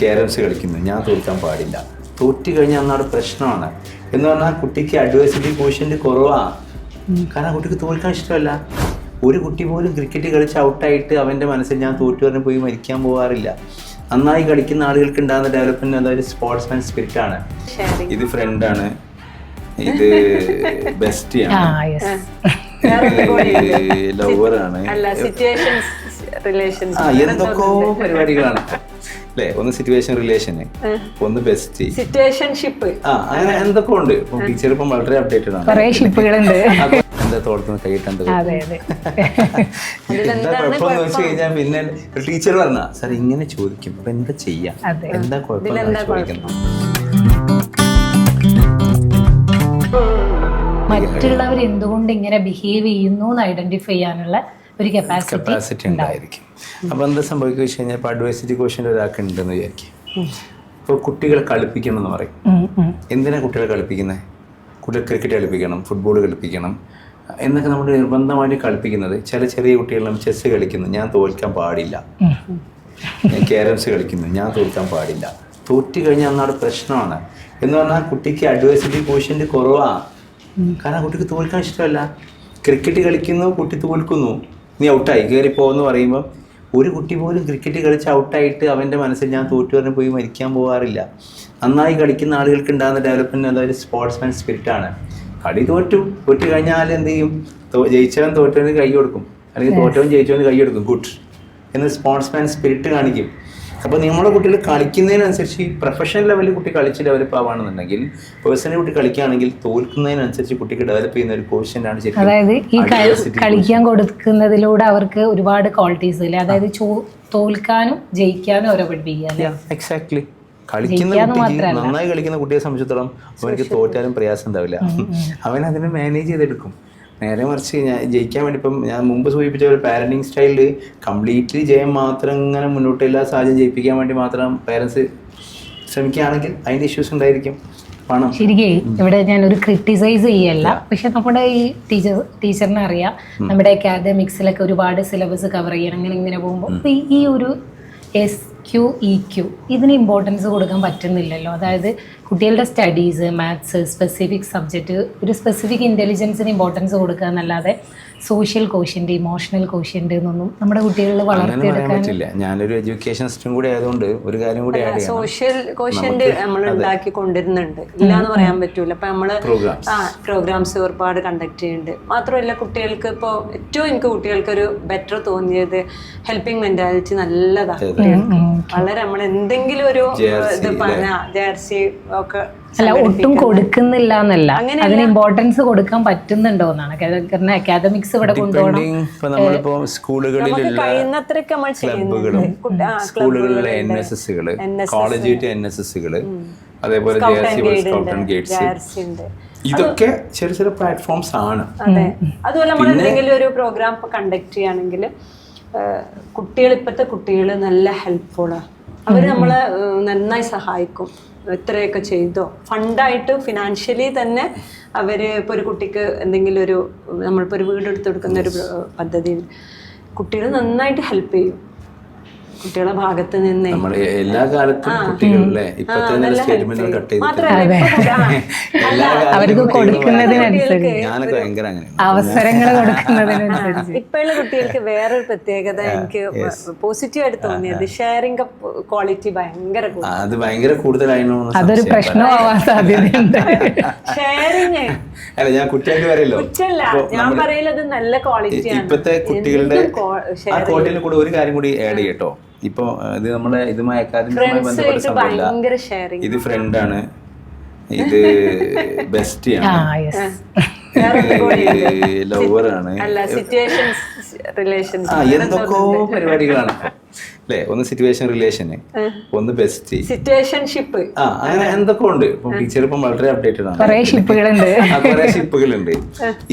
Carroms കളിക്കുന്നു. ഞാൻ തോൽക്കാൻ പാടില്ല. തോറ്റു കഴിഞ്ഞാൽ അന്നാട് പ്രശ്നമാണ്. എന്ന് പറഞ്ഞാൽ കുട്ടിക്ക് അഡ്വേഴ്സിറ്റി കോഷ്യന്റ് കുറവാണ് കാരണം കുട്ടിക്ക് തോൽക്കാൻ ഇഷ്ടമല്ല. ഒരു കുട്ടി പോലും ക്രിക്കറ്റ് കളിച്ച് ഔട്ടായിട്ട് അവന്റെ മനസ്സിൽ ഞാൻ തോറ്റു പറഞ്ഞ് പോയി മരിക്കാൻ പോകാറില്ല നന്നായി കളിക്കുന്ന ആളുകൾക്ക് ഉണ്ടാകുന്ന ഡെവലപ്മെന്റ് സ്പോർട്സ് സ്പോർട്സ്മാൻ സ്പിരിറ്റ് ആണ്. ഇത് ഫ്രണ്ടാണ് ഇത് ബെസ്റ്റിയാണ് ആ. യെസ് ലവറാണ് അല്ല സിറ്റുവേഷൻസ് റിലേഷൻസ് ആ എന്തൊക്കെയോ പരിപാടികളാണ്. അല്ലേ? ഒന്ന് സിറ്റുവേഷൻ റിലേഷന് ഒന്ന് ബെസ്റ്റ് സിറ്റുവേഷൻഷിപ്പ് ആ അങ്ങനെ എന്തൊക്കെ ഉണ്ട്? ഇപ്പം ടീച്ചർ ഇപ്പം വളരെ അപ്ഡേറ്റഡ് ആണ്. കുറേ ഷിപ്പുകളുണ്ട് എന്താ തോളത്തുനിന്ന് കൈയിട്ടുണ്ട് അതെ അതെ. എന്താ കുഴപ്പമെന്ന് വെച്ച് കഴിഞ്ഞാൽ പിന്നെ ടീച്ചർ പറഞ്ഞ സാർ ഇങ്ങനെ ചോദിക്കും. അപ്പൊ എന്താ ചെയ്യാം. എന്താ കുഴപ്പം ചോദിക്കുന്നത്? മറ്റുള്ളവർ എന്തുകൊണ്ട് ഇങ്ങനെ ബിഹേവ് ചെയ്യുന്നു എന്ന് ഐഡന്റിഫൈ ചെയ്യാനുള്ള ഒരു കപ്പാസിറ്റി ഉണ്ടായിരിക്കും. അപ്പൊ എന്താ സംഭവിക്കുക വെച്ച് കഴിഞ്ഞാൽ ഇപ്പൊ അഡ്വൈസറി ക്വസ്റ്റ്യൻ ഒരാൾക്ക് ഉണ്ടെന്ന് വിചാരിക്കും. ഇപ്പോൾ കുട്ടികളെ കളിപ്പിക്കണം എന്ന് പറയും എന്തിനാണ് കുട്ടികളെ കളിപ്പിക്കുന്നത് കുട്ടികൾ ക്രിക്കറ്റ് കളിപ്പിക്കണം ഫുട്ബോൾ കളിപ്പിക്കണം. എന്നൊക്കെ നമ്മൾ നിർബന്ധമായിട്ട് കളിപ്പിക്കുന്നത് ചില ചെറിയ കുട്ടികളും ചെസ്സ് കളിക്കുന്നു ഞാൻ തോൽക്കാൻ പാടില്ല. ക്യാരംസ് കളിക്കുന്നു ഞാൻ തോൽക്കാൻ പാടില്ല. തോറ്റു കഴിഞ്ഞാൽ അന്നാട് പ്രശ്നമാണ്. എന്ന് പറഞ്ഞാൽ കുട്ടിക്ക് അഡ്വേഴ്സിറ്റി കോഷ്യന്റ് കുറവാണ് കാരണം കുട്ടിക്ക് തോൽക്കാൻ ഇഷ്ടമല്ല. ക്രിക്കറ്റ് കളിക്കുന്നു കുട്ടി തോൽക്കുന്നു. നീ ഔട്ടായി കയറി പോകുമെന്ന് പറയുമ്പോൾ ഒരു കുട്ടി പോലും ക്രിക്കറ്റ് കളിച്ച് ഔട്ടായിട്ട് അവന്റെ മനസ്സിൽ ഞാൻ തോറ്റു പറഞ്ഞ് പോയി മരിക്കാൻ പോകാറില്ല നന്നായി കളിക്കുന്ന ആളുകൾക്ക് ഉണ്ടാകുന്ന ഡെവലപ്മെന്റ് ഒരു സ്പോർട്സ്മാൻ സ്പിരിറ്റ് ആണ്. കളി തോറ്റു. തോറ്റു കഴിഞ്ഞാൽ എന്ത് ചെയ്യും? ജയിച്ചവൻ തോറ്റവന് കൈ കൊടുക്കും. അല്ലെങ്കിൽ തോറ്റവൻ ജയിച്ചവന് കൈ കൊടുക്കും ഗുഡ് എന്ന് സ്പോർട്സ്മാൻ സ്പിരിറ്റ് കാണിക്കും. അപ്പോൾ നമ്മുടെ കുട്ടികൾ കളിക്കുന്നതിനനുസരിച്ച് പ്രൊഫഷണൽ ലെവലിൽ കുട്ടി കളിച്ച് ഡെവലപ്പ് ആവുകയാണെന്നുണ്ടെങ്കിൽ പേഴ്സണൽ കുട്ടി കളിക്കുകയാണെങ്കിൽ തോൽക്കുന്നതിനനുസരിച്ച് കുട്ടിക്ക് ഡെവലപ്പ് ചെയ്യുന്ന ഒരു കോഷ്യന്റ് ആണ് അതായത് ഈ കളിക്കാൻ കൊടുക്കുന്നതിലൂടെ അവർക്ക് ഒരുപാട് ക്വാളിറ്റീസ് അല്ലേ അതായത് തോൽക്കാനും ജയിക്കാനും അവരെ പഠിപ്പിക്കുക എക്സാക്ട്ലി കളിക്കുന്ന കുട്ടി നന്നായി കളിക്കുന്ന കുട്ടിയെ സംബന്ധിച്ചിടത്തോളം അവർക്ക് തോറ്റാലും പ്രയാസം ഉണ്ടാവില്ല. അവൻ അതിനെ മാനേജ് ചെയ്തെടുക്കും. നേരെ മറിച്ച് ഞാൻ ജയിക്കാൻ വേണ്ടി ഇപ്പം ഞാൻ മുമ്പ് സൂചിപ്പിച്ച ഒരു പാരന്റിങ് സ്റ്റൈലിൽ കംപ്ലീറ്റ്ലി ജയം മാത്രം ഇങ്ങനെ മുന്നോട്ട് എല്ലാ സാഹചര്യം ജയിപ്പിക്കാൻ വേണ്ടി മാത്രം പേരൻസ് ശ്രമിക്കുകയാണെങ്കിൽ അതിന്റെ ഇഷ്യൂസ് ഉണ്ടായിരിക്കും. പണം. ശരിക്കേ ഇവിടെ ഞാൻ ഒരു ക്രിട്ടിസൈസ് ചെയ്യല്ല. പക്ഷെ നമ്മുടെ ഈ ടീച്ചർ ടീച്ചറിനെ അറിയാം. നമ്മുടെ അക്കാദമിക്സിലൊക്കെ ഒരുപാട് സിലബസ് കവർ ചെയ്യണം അങ്ങനെ ഇങ്ങനെ പോകുമ്പോൾ ഈ ഒരു എസ് ക്യു ഇ ക്യു ഇതിന് ഇമ്പോർട്ടൻസ് കൊടുക്കാൻ പറ്റുന്നില്ലല്ലോ. അതായത് കുട്ടികളുടെ സ്റ്റഡീസ് മാത്സ് സ്പെസിഫിക് സബ്ജക്റ്റ് ഒരു സ്പെസിഫിക് ഇന്റലിജൻസിന് ഇമ്പോർട്ടൻസ് കൊടുക്കുക എന്നല്ലാതെ സോഷ്യൽ കോഷ്യന്റ് ഇമോഷണൽ കോഷ്യന്റ് എന്നൊന്നും നമ്മുടെ കുട്ടികളിൽ വളർത്തിയെടുക്കാൻ പറ്റില്ല. ഞാനൊരു എഡ്യൂക്കേഷൻ സിസ്റ്റം കൂടി ആയതുകൊണ്ട് ഒരു കാര്യം കൂടി സോഷ്യൽ കോഷ്യന്റെ നമ്മൾ ഉണ്ടാക്കി കൊണ്ടിരുന്നുണ്ട് ഇല്ല എന്ന് പറയാൻ പറ്റൂല. അപ്പൊ നമ്മൾ ആ പ്രോഗ്രാംസ് ഒരുപാട് കണ്ടക്ട് ചെയ്യുന്നുണ്ട്. മാത്രമല്ല കുട്ടികൾക്ക് ഇപ്പോൾ ഏറ്റവും എനിക്ക് കുട്ടികൾക്ക് ഒരു ബെറ്റർ തോന്നിയത് ഹെൽപ്പിംഗ് മെന്റാലിറ്റി നല്ലതാണ് കുട്ടികൾക്ക് വളരെ നമ്മൾ എന്തെങ്കിലും ഒരു ഇത് പറഞ്ഞ ജേർസി ഒക്കെ അല്ല ഒട്ടും കൊടുക്കുന്നില്ല എന്നല്ല. അതിന് ഇമ്പോർട്ടൻസ് കൊടുക്കാൻ പറ്റുന്നുണ്ടോ എന്നാണ്. കാരണം അക്കാദമിക്സ് ഇവിടെ കൊണ്ടുപോകണം. സ്കൂളുകളിലുള്ള ക്ലബുകളും സ്കൂളുകളിലെ എൻ എസ് എസ്സുകൾ കോളേജ് എൻ എസ് എസ്സുകൾ അതേപോലെ ഗേറ്റ്സ് ഇതൊക്കെ ചെറിയ ചെറിയ പ്ലാറ്റ്ഫോംസ് ആണ്. അതെ. അതുപോലെ നമ്മൾ എന്തെങ്കിലും ഒരു പ്രോഗ്രാം കണ്ടക്ട് ചെയ്യുകയാണെങ്കിൽ കുട്ടികൾ ഇപ്പോഴത്തെ കുട്ടികൾ നല്ല ഹെൽപ്ഫുള്ളാണ് അവർ നമ്മളെ നന്നായി സഹായിക്കും. ഇത്രയൊക്കെ ചെയ്തോ. ഫണ്ടായിട്ട് ഫിനാൻഷ്യലി തന്നെ അവർ ഇപ്പോൾ ഒരു കുട്ടിക്ക് എന്തെങ്കിലും ഒരു നമ്മളിപ്പോൾ ഒരു വീട് എടുത്ത് കൊടുക്കുന്ന ഒരു പദ്ധതിയിൽ കുട്ടികൾ നന്നായിട്ട് ഹെൽപ്പ് ചെയ്യും. കുട്ടികളെ ഭാഗത്ത് നിന്ന്. നമ്മൾ എല്ലാ കാലത്തും കുട്ടികളിലെ ഇപ്പൊ തന്നെ സ്റ്റേറ്റ്മെന്റ് കട്ട് മാത്രമല്ല ഇപ്പൊ ആ, എല്ലാ കാലത്തും അവർക്ക് കൊടുക്കുന്നതിനനുസരിച്ച്. ഞാനൊക്കെ ഭയങ്കര അവസരങ്ങൾ കൊടുക്കുന്നതിനനുസരിച്ച്. ഇപ്പോഴുള്ള കുട്ടികൾക്ക് വേറൊരു പ്രത്യേകത എനിക്ക് പോസിറ്റീവ് ആയിട്ട് തോന്നിയത് ഷെയറിംഗ് ക്വാളിറ്റി ഭയങ്കര അത് ഭയങ്കര കൂടുതലായിരുന്നു അതൊരു പ്രശ്നമാവാൻ സാധ്യതയുണ്ട്. ഷെയറിംഗ് അല്ല ഞാൻ കുട്ടികൾക്ക് പറയല്ലോ. ഞാൻ പറയലത് നല്ല ക്വാളിറ്റിയാണ് ഇപ്പത്തെ കുട്ടികളുടെ ആ ക്വാളിറ്റിയിൽ കൂടെ ഒരു കാര്യം കൂടി ആഡ് ചെയ്യട്ടോ. ഇപ്പൊ ഇത് നമ്മളെ ഇതുമായി അക്കാദമിയുമായി ബന്ധപ്പെട്ട സംഭവമില്ല. ഇത് ഫ്രണ്ടാണ് ഇത് ബെസ്റ്റിയാണ് ആ യെസ് ലവറാണ് അല്ല സിറ്റുവേഷൻസ് റിലേഷൻസ് ആ എന്തൊക്കെയോ പരിപാടികളാണ്. അല്ലേ? ഒന്ന് സിറ്റുവേഷൻ റിലേഷൻ ഒന്ന് ബെസ്റ്റ് സിറ്റുവേഷൻഷിപ്പ് ആ അങ്ങനെ എന്തൊക്കെ ഉണ്ട്. ഇപ്പം ടീച്ചർ ഇപ്പം വളരെ അപ്ഡേറ്റഡ് ആണ്. കുറെ ഷിപ്പുകളുണ്ട് ആ, കുറെ ഷിപ്പുകളുണ്ട്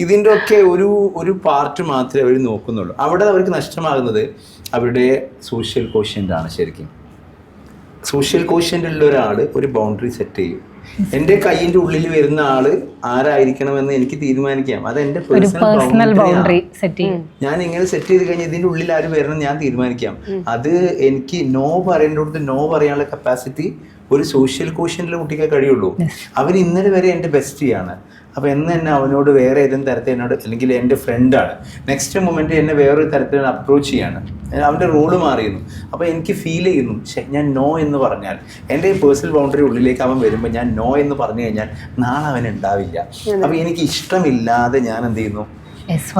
ഇതിന്റെ ഒക്കെ ഒരു ഒരു പാർട്ട് മാത്രമേ അവർ നോക്കുന്നുള്ളൂ. അവിടെ അവർക്ക് നഷ്ടമാകുന്നത് അവരുടെ സോഷ്യൽ കോഷ്യന്റ് ആണ് ശരിക്കും. സോഷ്യൽ കോഷ്യന്റ് ഉള്ള ഒരാൾ ഒരു ബൗണ്ടറി സെറ്റ് ചെയ്യും. എന്റെ കൈയിന്റെ ഉള്ളിൽ വരുന്ന ആൾ ആരായിരിക്കണമെന്ന് എനിക്ക് തീരുമാനിക്കാം. അത് എന്റെ പേഴ്സണൽ ബൗണ്ടറി സെറ്റ് ഞാൻ ഇങ്ങനെ സെറ്റ് ചെയ്ത് കഴിഞ്ഞാൽ ഇതിന്റെ ഉള്ളിൽ ആര് വരണം ഞാൻ തീരുമാനിക്കാം. അത് എനിക്ക് നോ പറയേണ്ടടുത്ത് നോ പറയാനുള്ള കപ്പാസിറ്റി ഒരു സോഷ്യൽ കോഷ്യനിലെ കുട്ടിക്ക് കഴിയുള്ളൂ. അവർ ഇന്നലെ വരെ എന്റെ ബെസ്റ്റിയാണ് അപ്പോൾ എന്ന് തന്നെ അവനോട് വേറെ ഏതെങ്കിലും തരത്തിൽ എന്നോട് അല്ലെങ്കിൽ എന്റെ ഫ്രണ്ടാണ് നെക്സ്റ്റ് മൊമെന്റ് എന്നെ വേറൊരു തരത്തിൽ അപ്രോച്ച് ചെയ്യാണ്. അവന്റെ റോൾ മാറിയിരുന്നു. അപ്പോൾ എനിക്ക് ഫീൽ ചെയ്യുന്നു പക്ഷേ ഞാൻ നോ എന്ന് പറഞ്ഞാൽ എന്റെ പേഴ്സണൽ ബൗണ്ടറി ഉള്ളിലേക്ക് അവൻ വരുമ്പോൾ ഞാൻ നോ എന്ന് പറഞ്ഞു കഴിഞ്ഞാൽ നാളെ അവൻ ഉണ്ടാവില്ല. അപ്പോൾ എനിക്ക് ഇഷ്ടമില്ലാതെ ഞാൻ എന്ത് ചെയ്യുന്നു?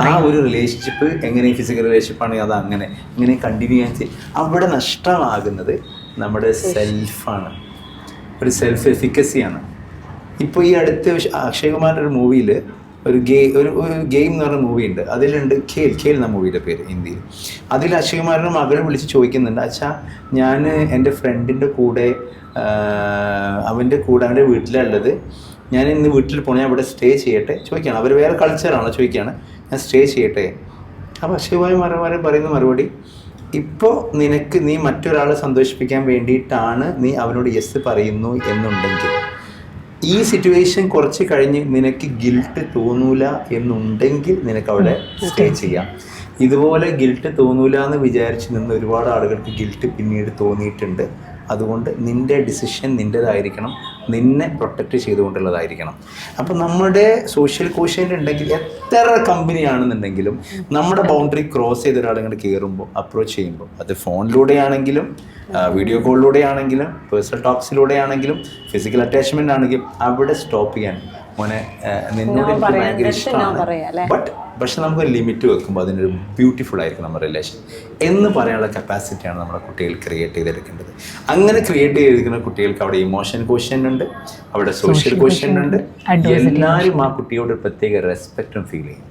ആ ഒരു റിലേഷൻഷിപ്പ് എങ്ങനെ ഫിസിക്കൽ റിലേഷൻഷിപ്പ് ആണെങ്കിൽ അത് അങ്ങനെ ഇങ്ങനെ കണ്ടിന്യൂ ചെയ്യാൻ ചെയ്യും. അവിടെ നഷ്ടമാകുന്നത് നമ്മുടെ സെൽഫാണ് ഒരു സെൽഫ് എഫിക്കസിയാണ് ഇപ്പോൾ ഈ അടുത്ത ഷ- അക്ഷയ് കുമാറിന്റെ ഒരു മൂവിയിൽ ഒരു ഗേ ഒരു ഒരു ഗെയിം എന്ന് പറഞ്ഞ മൂവി ഉണ്ട് അതിലുണ്ട് ഖേൽ ഖേൽ എന്ന മൂവിയുടെ പേര് ഹിന്ദിയിൽ അതിൽ അക്ഷയ് കുമാറിന്റെ മകൾ വിളിച്ച് ചോദിക്കുന്നുണ്ട് അച്ഛാ ഞാൻ എന്റെ ഫ്രണ്ടിന്റെ കൂടെ അവന്റെ കൂടെ അവന്റെ വീട്ടിലുള്ളത് ഞാൻ ഇന്ന് വീട്ടിൽ പോകണം ഞാൻ ഇവിടെ സ്റ്റേ ചെയ്യട്ടെ? ചോദിക്കുകയാണ്. അവർ വേറെ കൾച്ചറാണോ ചോദിക്കുകയാണ്. ഞാൻ സ്റ്റേ ചെയ്യട്ടെ. അപ്പോൾ അക്ഷയമായി മറുപടി പറയുന്ന മറുപടി ഇപ്പോൾ നിനക്ക് നീ മറ്റൊരാളെ സന്തോഷിപ്പിക്കാൻ വേണ്ടിയിട്ടാണ് നീ അവനോട് യെസ് പറയുന്നു എന്നുണ്ടെങ്കിൽ. ഈ സിറ്റുവേഷൻ കുറച്ച് കഴിഞ്ഞ് നിനക്ക് ഗിൽട്ട് തോന്നൂല എന്നുണ്ടെങ്കിൽ നിനക്ക് അവിടെ സ്റ്റേ ചെയ്യാം. ഇതുപോലെ ഗിൽട്ട് തോന്നൂല എന്ന് വിചാരിച്ച് നിന്ന് ഒരുപാട് ആളുകൾക്ക് ഗിൽട്ട് പിന്നീട് തോന്നിയിട്ടുണ്ട്. അതുകൊണ്ട് നിന്റെ ഡിസിഷൻ നിന്റേതായിരിക്കണം നിന്നെ പ്രൊട്ടക്റ്റ് ചെയ്തുകൊണ്ടുള്ളതായിരിക്കണം. അപ്പോൾ നമ്മുടെ സോഷ്യൽ കോഷ്യന്റ് ഉണ്ടെങ്കിൽ എത്ര കമ്പനിയാണെന്നുണ്ടെങ്കിലും നമ്മുടെ ബൗണ്ടറി ക്രോസ് ചെയ്ത ഒരാളിങ്ങനെ കയറുമ്പോൾ അപ്രോച്ച് ചെയ്യുമ്പോൾ അത് ഫോണിലൂടെയാണെങ്കിലും വീഡിയോ കോളിലൂടെയാണെങ്കിലും പേഴ്സണൽ ടോക്സിലൂടെ ആണെങ്കിലും ഫിസിക്കൽ അറ്റാച്ച്മെന്റ് ആണെങ്കിലും അവിടെ സ്റ്റോപ്പ് ചെയ്യാൻ മോനെ നിന്നോട് എനിക്ക് ഭയങ്കര ഇഷ്ടമാണ് ബട്ട് പക്ഷെ നമുക്ക് ലിമിറ്റ് വെക്കുമ്പോൾ അതിനൊരു ബ്യൂട്ടിഫുൾ ആയിരിക്കും നമ്മുടെ റിലേഷൻ എന്ന് പറയാനുള്ള കപ്പാസിറ്റിയാണ് നമ്മുടെ കുട്ടികൾ ക്രിയേറ്റ് ചെയ്തെടുക്കേണ്ടത്. അങ്ങനെ ക്രിയേറ്റ് ചെയ്തെടുക്കുന്ന കുട്ടികൾക്ക് അവിടെ ഇമോഷൻ ക്വസ്റ്റ്യൻ ഉണ്ട് അവിടെ സോഷ്യൽ ക്വസ്റ്റ്യൻ ഉണ്ട്. എല്ലാവരും ആ കുട്ടിയോട് ഒരു പ്രത്യേക റെസ്പെക്റ്റും ഫീൽ ചെയ്യും.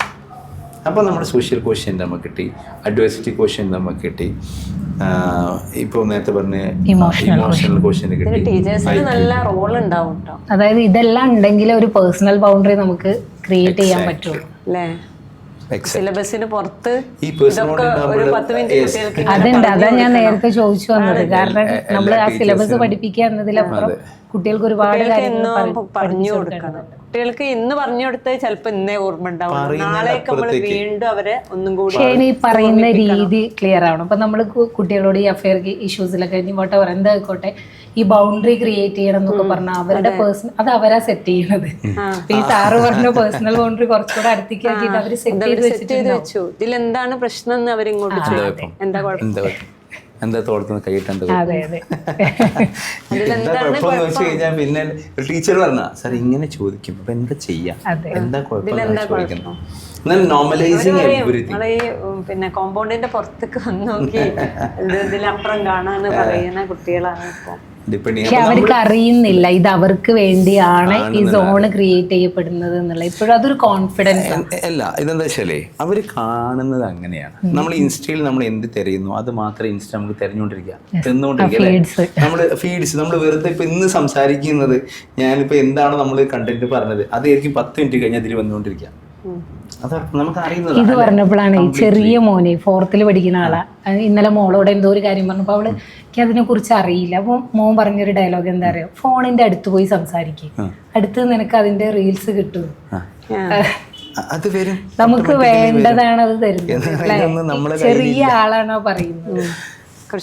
അപ്പോൾ നമ്മുടെ സോഷ്യൽ ക്വസ്റ്റ്യൻ നമുക്ക് കിട്ടി. അഡ്വേഴ്സിറ്റി ക്വസ്റ്റ്യൻ നമുക്ക് കിട്ടി. ഇപ്പോൾ നേരത്തെ പറഞ്ഞ ഇമോഷണൽ ക്വസ്റ്റ്യൻ കിട്ടി. ടീച്ചേഴ്സിന് നല്ല റോൾ ഉണ്ടാവും കേട്ടോ അതായത് ഇതെല്ലാം ഉണ്ടെങ്കിൽ ഒരു പേഴ്സണൽ ബൗണ്ടറി നമുക്ക് ക്രിയേറ്റ് ചെയ്യാൻ പറ്റും. അല്ലേ. സിലബസിന് പുറത്ത് അതുണ്ട്. അതാ ഞാൻ നേരത്തെ ചോദിച്ചു വന്നത്. കാരണം നമ്മൾ ആ സിലബസ് പഠിപ്പിക്കുക എന്നതിലപ്പുറം കുട്ടികൾക്ക് ഒരുപാട് പറഞ്ഞു കൊടുക്കണം. കുട്ടികൾക്ക് ഇന്ന് പറഞ്ഞു കൊടുത്തത് ചിലപ്പോ ഇന്നേ ഓർമ്മ ഉണ്ടാവും നാളേക്ക് നമ്മൾ വീണ്ടും അവരെ ഒന്നും കൂടി ഈ പറയുന്ന രീതി ക്ലിയർ ആവണം. അപ്പൊ നമ്മൾ കുട്ടികളോട് ഈ അഫയർ ഇഷ്യൂസിലൊക്കെ ഇനി വോട്ടെ എന്തായിക്കോട്ടെ ഈ ബൗണ്ടറി ക്രിയേറ്റ് ചെയ്യണം എന്നൊക്കെ പറഞ്ഞാൽ അവരുടെ പേഴ്സണൽ അത് അവരാ സെറ്റ് ചെയ്യണത്. ഈ സാറ് പറഞ്ഞ പേഴ്സണൽ ബൗണ്ടറി കുറച്ചുകൂടെ അടുത്തേക്ക് ആക്കിയിട്ട് അവർ സെറ്റ് ചെയ്ത് ഇതിൽ എന്താണ് പ്രശ്നം എന്ന് അവരിങ്ങോട്ട് ചോദിക്കും. എന്താ കുഴപ്പം? എന്താ തോട്ടത്തിൽ തോളത്തുനിന്ന് കൈയിട്ടുണ്ട് എന്താ കുഴപ്പമെന്ന് വെച്ച് കഴിഞ്ഞാൽ പിന്നെ ഒരു ടീച്ചർ പറഞ്ഞ സാർ ഇങ്ങനെ ചോദിക്കും അപ്പൊ എന്താ ചെയ്യാം? എന്താ കുഴപ്പം? ചോദിക്കുന്നു. നോർമലൈസിങ് പിന്നെ കോമ്പൗണ്ടിന്റെ പുറത്തേക്ക് വന്നു നോക്കി ഇത് ഇതിലപ്പുറം കാണാന്ന് പറയുന്ന കുട്ടികളാണ് ഇപ്പൊ. പക്ഷെ അവർക്ക് അറിയുന്നില്ല ഇത് അവർക്ക് വേണ്ടിയാണ് ഈ സോണ് ക്രിയേറ്റ് ചെയ്യപ്പെടുന്നത് എന്നുള്ള. ഇപ്പോഴും അതൊരു കോൺഫിഡൻസ് അല്ല ഇതെന്താ വെച്ചാലേ അവർ കാണുന്നത് അങ്ങനെയാണ്. നമ്മൾ ഇൻസ്റ്റയിൽ നമ്മൾ എന്ത് തിരയുന്നു അത് മാത്രമേ ഇൻസ്റ്റ നമുക്ക് തിരഞ്ഞുകൊണ്ടിരിക്കുക തിന്നുകൊണ്ടിരിക്കുക നമ്മൾ ഫീഡ്സ് നമ്മൾ വെറുതെ ഇപ്പൊ ഇന്ന് സംസാരിക്കുന്നത് ഞാനിപ്പോ എന്താണ് നമ്മൾ കണ്ടന്റ് പറഞ്ഞത്? അതായിരിക്കും പത്ത് മിനിറ്റ് കഴിഞ്ഞ് അതിൽ വന്നുകൊണ്ടിരിക്കുക. ഇത് പറഞ്ഞപ്പോഴാണ് ഈ ചെറിയ മോനെ ഫോർത്തിൽ പഠിക്കുന്ന ആളാ. ഇന്നലെ മോളോട് എന്തോ ഒരു കാര്യം പറഞ്ഞപ്പോൾ അവൾ എനിക്ക് അതിനെ കുറിച്ച് അറിയില്ല. അപ്പൊ മോൻ പറഞ്ഞൊരു ഡയലോഗ് എന്താ പറയാ ഫോണിന്റെ അടുത്ത് പോയി സംസാരിക്കും. അടുത്ത് നിനക്ക് അതിന്റെ റീൽസ് കിട്ടും. അത് വരും. നമുക്ക് വേണ്ടതാണ് അത് തരുന്നത്. ചെറിയ ആളാണോ പറയുന്നത്?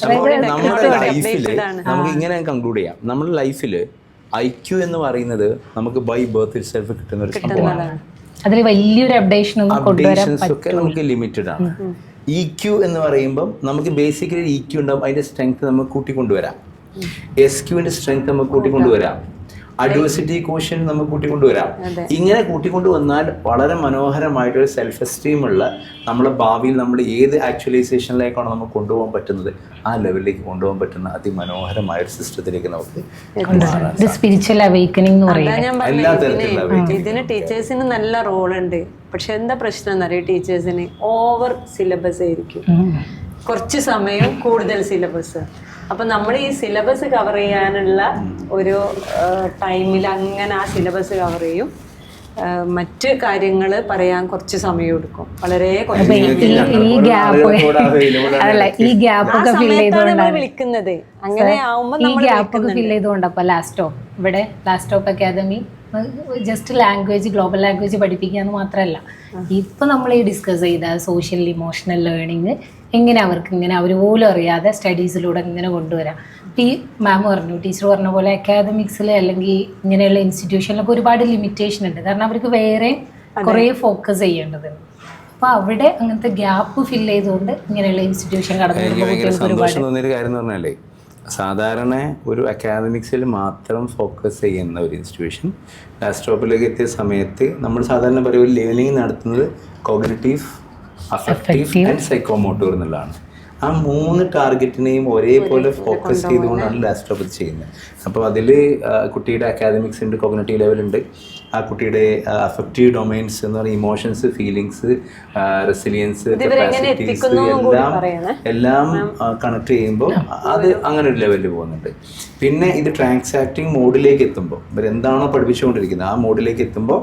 നമ്മുടെ ലൈഫിൽ ആണ്. നമുക്ക് ഇങ്ങനെ കൺക്ലൂഡ് ചെയ്യാം. നമ്മുടെ ലൈഫിൽ ഐ ക്യു എന്ന് പറയുന്നത് നമുക്ക് ബൈ ബർത്ത് സെൽഫ് കിട്ടുന്ന ഒരു സംഭവമാണ്. അതിൽ വലിയൊരു അപ്ഡേഷൻ ഒന്നും കൊണ്ടുവരാൻ ഒക്കെ നമുക്ക് ലിമിറ്റഡ് ആണ്. ഇ ക്യു എന്ന് പറയുമ്പം നമുക്ക് ബേസിക്കലി ഇ ക്യു ഉണ്ടാവും അതിന്റെ സ്ട്രെങ്ത് നമുക്ക് കൂട്ടിക്കൊണ്ടുവരാം. എസ് ക്യുവിന്റെ സ്ട്രെങ്ത് നമുക്ക് കൂട്ടിക്കൊണ്ടുവരാം. അഡ്വേഴ്സിറ്റി കോഷൻ നമുക്ക് കൂട്ടിക്കൊണ്ടുവരാം. ഇങ്ങനെ കൂട്ടിക്കൊണ്ടുവന്നാൽ വളരെ മനോഹരമായിട്ടൊരു സെൽഫ് എസ്റ്റീം ഉള്ള നമ്മളെ ഭാവിയിൽ നമ്മൾ ഏത് ആക്ച്വലൈസേഷനിലേക്കാണ് നമുക്ക് കൊണ്ടുപോകാൻ പറ്റുന്നത് ആ ലെവലിലേക്ക് കൊണ്ടുപോകാൻ പറ്റുന്ന അതിമനോഹരമായ ഒരു സിസ്റ്റത്തിലേക്ക് നമുക്ക് സ്പിരിച്വൽ എല്ലാ തരത്തിലുള്ള ഇതിന് ഇതിന് ടീച്ചേഴ്സിന് നല്ല റോളുണ്ട് പക്ഷെ എന്താ പ്രശ്നം എന്നറിയാം? ടീച്ചേഴ്സിന് ഓവർ സിലബസ് ആയിരിക്കും. കുറച്ച് സമയം കൂടുതൽ സിലബസ് അപ്പൊ നമ്മൾ ഈ സിലബസ് കവർ ചെയ്യാനുള്ള ഒരു ടൈമിൽ അങ്ങനെ ആ സിലബസ് കവർ ചെയ്യും. മറ്റ് കാര്യങ്ങൾ പറയാൻ കുറച്ച് സമയം എടുക്കും. വളരെ കുറച്ച് ഈ ഗ്യാപ്പൊക്കെ ഗ്യാപ്പ് അതല്ല ഈ ഗ്യാപ്പ് ഒക്കെ ഫിൽ ചെയ്തുകൊണ്ടാണ് വിളിക്കുന്നത്. അങ്ങനെ ആവുമ്പോൾ ഈ ഗ്യാപ്പൊക്കെ ഗ്യാപ്പ് ഒക്കെ ഫിൽ ചെയ്തുകൊണ്ടപ്പോ ലാസ്റ്റോ ഇവിടെ ലാസ്റ്റോപ്പ് academy just language global language പഠിപ്പിക്കുക എന്ന് മാത്രമല്ല ഇപ്പൊ നമ്മൾ ഈ ഡിസ്കസ് ചെയ്ത സോഷ്യൽ ഇമോഷണൽ ലേണിംഗ് എങ്ങനെ അവർക്ക് ഇങ്ങനെ അവർ പോലും അറിയാതെ സ്റ്റഡീസിലൂടെ ഇങ്ങനെ കൊണ്ടുവരാം. അപ്പം ഈ മാം പറഞ്ഞു ടീച്ചർ പറഞ്ഞ പോലെ അക്കാദമിക്സിൽ അല്ലെങ്കിൽ ഇങ്ങനെയുള്ള ഇൻസ്റ്റിറ്റ്യൂഷനിലൊക്കെ ഒരുപാട് ലിമിറ്റേഷൻ ഉണ്ട്. കാരണം അവർക്ക് വേറെ കുറേ ഫോക്കസ് ചെയ്യേണ്ടതുണ്ട് അപ്പോൾ അവിടെ അങ്ങനത്തെ ഗ്യാപ്പ് ഫില്ല് ചെയ്തുകൊണ്ട് ഇങ്ങനെയുള്ള ഇൻസ്റ്റിറ്റ്യൂഷൻ കടന്നു ഒരുപാട് സാധാരണ ഒരു അക്കാദമിക്സിൽ മാത്രം ഫോക്കസ് ചെയ്യുന്ന ഒരു ഇൻസ്റ്റിറ്റ്യൂഷൻ ലാസ്റ്റോപ്പിലേക്ക് എത്തിയ സമയത്ത് നമ്മൾ സാധാരണ പറയും ഒരു ലേണിംഗ് നടത്തുന്നത് കോഗ്നറ്റീവ് അഫക്റ്റീവ് ആൻഡ് സൈക്കോമോട്ടോർ എന്നുള്ളതാണ് ആ മൂന്ന് ടാർഗറ്റിനെയും ഒരേപോലെ ഫോക്കസ് ചെയ്തുകൊണ്ടാണ് ലാസ്റ്റോപ്പ് ചെയ്യുന്നത്. അപ്പോൾ അതിൽ കുട്ടിയുടെ അക്കാദമിക്സ് ഉണ്ട് കോഗ്നറ്റീവ് ലെവലുണ്ട് ആ കുട്ടിയുടെ അഫക്റ്റീവ് ഡൊമൈൻസ് എന്ന് പറയുന്ന ഇമോഷൻസ് ഫീലിങ്സ് റെസിലിയൻസ് കപ്പാസിറ്റീസ് എല്ലാം എല്ലാം കണക്ട് ചെയ്യുമ്പോൾ അത് അങ്ങനെ ഒരു ലെവലിൽ പോകുന്നുണ്ട്. പിന്നെ ഇത് ട്രാൻസാക്ടിങ് മോഡിലേക്ക് എത്തുമ്പോൾ ഇവരെന്താണോ പഠിപ്പിച്ചുകൊണ്ടിരിക്കുന്നത് ആ മോഡിലേക്ക് എത്തുമ്പോൾ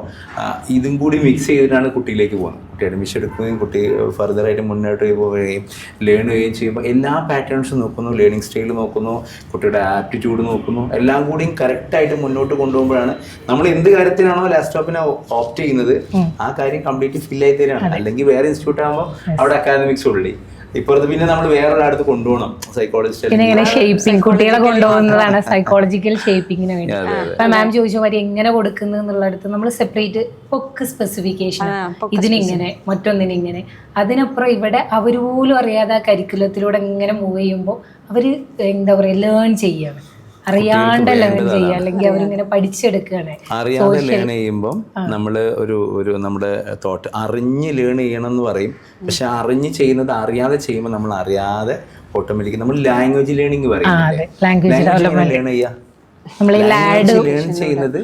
ഇതും കൂടി മിക്സ് ചെയ്തിട്ടാണ് കുട്ടിയിലേക്ക് പോകുന്നത്. കുട്ടി അഡ്മിഷൻ എടുക്കുകയും കുട്ടി ഫർദറായിട്ട് മുന്നോട്ട് പോവുകയും ലേൺ ചെയ്യുകയും ചെയ്യുമ്പോൾ എല്ലാ പാറ്റേൺസും നോക്കുന്നു ലേണിംഗ് സ്റ്റൈൽ നോക്കുന്നു കുട്ടിയുടെ ആപ്റ്റിറ്റ്യൂഡ് നോക്കുന്നു എല്ലാം കൂടിയും കറക്റ്റായിട്ട് മുന്നോട്ട് കൊണ്ടുപോകുമ്പോഴാണ് നമ്മൾ എന്ത് കാര്യത്തിനാണോ ലാപ്ടോപ്പിനെ ഓപ്റ്റ് ചെയ്യുന്നത് ആ കാര്യം കംപ്ലീറ്റ് ഫിൽ ആയി തരാണ് അല്ലെങ്കിൽ വേറെ ഇൻസ്റ്റിറ്റ്യൂട്ട് ആകുമ്പോൾ അവിടെ അക്കാദമിക്സ് ഉള്ളി. ഇപ്പുറത്ത് പിന്നെ നമ്മൾ വേറൊരാടത്ത് കൊണ്ടുപോകണം. സൈക്കോളജിസ്റ്റ് പിന്നെ ഇങ്ങനെ ഷേപ്പിംഗ് കുട്ടികളെ കൊണ്ടുപോകുന്നതാണ് സൈക്കോളജിക്കൽ ഷേപ്പിങ്ങിന് വേണ്ടി. അപ്പൊ മാം ചോദിച്ച മാതിരി എങ്ങനെ കൊടുക്കുന്നു എന്നുള്ളടത്ത് നമ്മൾ സെപ്പറേറ്റ് പൊക്ക് സ്പെസിഫിക്കേഷൻ ഇതിനിങ്ങനെ മറ്റൊന്നിനിങ്ങനെ. അതിനപ്പുറം ഇവിടെ അവർ പോലും അറിയാതെ ആ കരിക്കുലത്തിലൂടെ ഇങ്ങനെ മൂവ് ചെയ്യുമ്പോൾ അവർ എന്താ പറയുക ലേൺ ചെയ്യാണ്. അറിയാണ്ട് ലേൺ ചെയ്യുക അല്ലെങ്കിൽ അവരിങ്ങനെ പഠിച്ചെടുക്കുകയാണ്. അറിയാതെ ലേൺ ചെയ്യുമ്പോൾ നമ്മൾ ഒരു ഒരു നമ്മുടെ തോട്ട് അറിഞ്ഞ് ലേൺ ചെയ്യണം എന്ന് പറയും പക്ഷെ അറിഞ്ഞ് ചെയ്യുന്നത് അറിയാതെ ചെയ്യുമ്പോൾ നമ്മൾ അറിയാതെ ഓട്ടോമാറ്റിക് നമ്മൾ ലാംഗ്വേജ് ലേണിംഗ് പറയും ലേൺ ചെയ്യുക നമ്മൾ ലേൺ ചെയ്യുന്നത്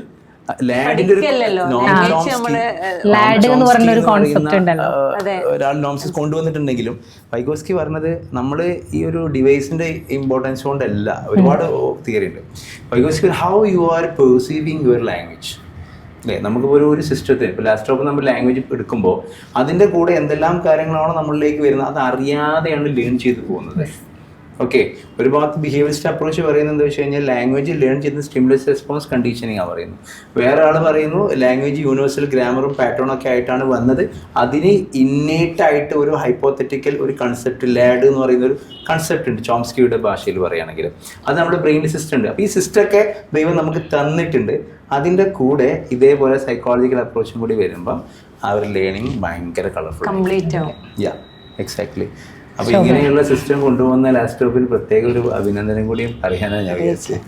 ഒരാൾ നോംസിസ് കൊണ്ടുവന്നിട്ടുണ്ടെങ്കിലും വൈഗോസ്കി പറഞ്ഞത് നമ്മൾ ഈ ഒരു ഡിവൈസിന്റെ ഇമ്പോർട്ടൻസ് കൊണ്ടല്ല. ഒരുപാട് തിയറി ഉണ്ട്. Vygotsky how you are perceiving your language അല്ലേ? നമുക്ക് ഒരു ഒരു സിസ്റ്റത്തിൽ ഇപ്പോൾ ലാപ്ടോപ്പ് നമ്മൾ ലാംഗ്വേജ് എടുക്കുമ്പോൾ അതിന്റെ കൂടെ എന്തെല്ലാം കാര്യങ്ങളാണോ നമ്മളിലേക്ക് വരുന്നത് അത് അറിയാതെയാണ് ലേൺ ചെയ്തു പോകുന്നത്. ഓക്കെ ഒരു ഭാഗത്ത് ബിഹേവിയറിസ്റ്റ് അപ്രോച്ച് പറയുന്നത് എന്താ വെച്ച് കഴിഞ്ഞാൽ ലാംഗ്വേജ് ലേൺ ചെയ്യുന്ന സ്റ്റിമുലസ് റെസ്പോൺസ് കണ്ടീഷനിങ് ആ പറയുന്നു വേറെ ആൾ പറയുന്നു ലാംഗ്വേജ് യൂണിവേഴ്സൽ ഗ്രാമറും പാറ്റേണും ഒക്കെ ആയിട്ടാണ് വന്നത്. അതിന് ഇന്നേറ്റായിട്ട് ഒരു ഹൈപ്പോത്തറ്റിക്കൽ ഒരു കൺസെപ്റ്റ് ലാഡ് എന്ന് പറയുന്ന ഒരു കൺസെപ്റ്റ് ഉണ്ട് ചോംസ്കിയുടെ ഭാഷയിൽ പറയുകയാണെങ്കിൽ. അത് നമ്മുടെ ബ്രെയിൻ സിസ്റ്റം ഉണ്ട്. അപ്പോൾ ഈ സിസ്റ്റം ഒക്കെ ദൈവം നമുക്ക് തന്നിട്ടുണ്ട്. അതിന്റെ കൂടെ ഇതേപോലെ സൈക്കോളജിക്കൽ അപ്രോച്ചും കൂടി വരുമ്പം ആ ഒരു ലേണിംഗ് ഭയങ്കര കളർഫുൾ കംപ്ലീറ്റ് ആവും. യാ എക്സാക്ട്ലി അപ്പൊ ഇങ്ങനെയുള്ള സിസ്റ്റം കൊണ്ടുവന്ന ലാപ്ടോപ്പിൽ പ്രത്യേക ഒരു അഭിനന്ദനം കൂടിയും പറയാനാണ് ഞാൻ വിചാരിച്ചത്.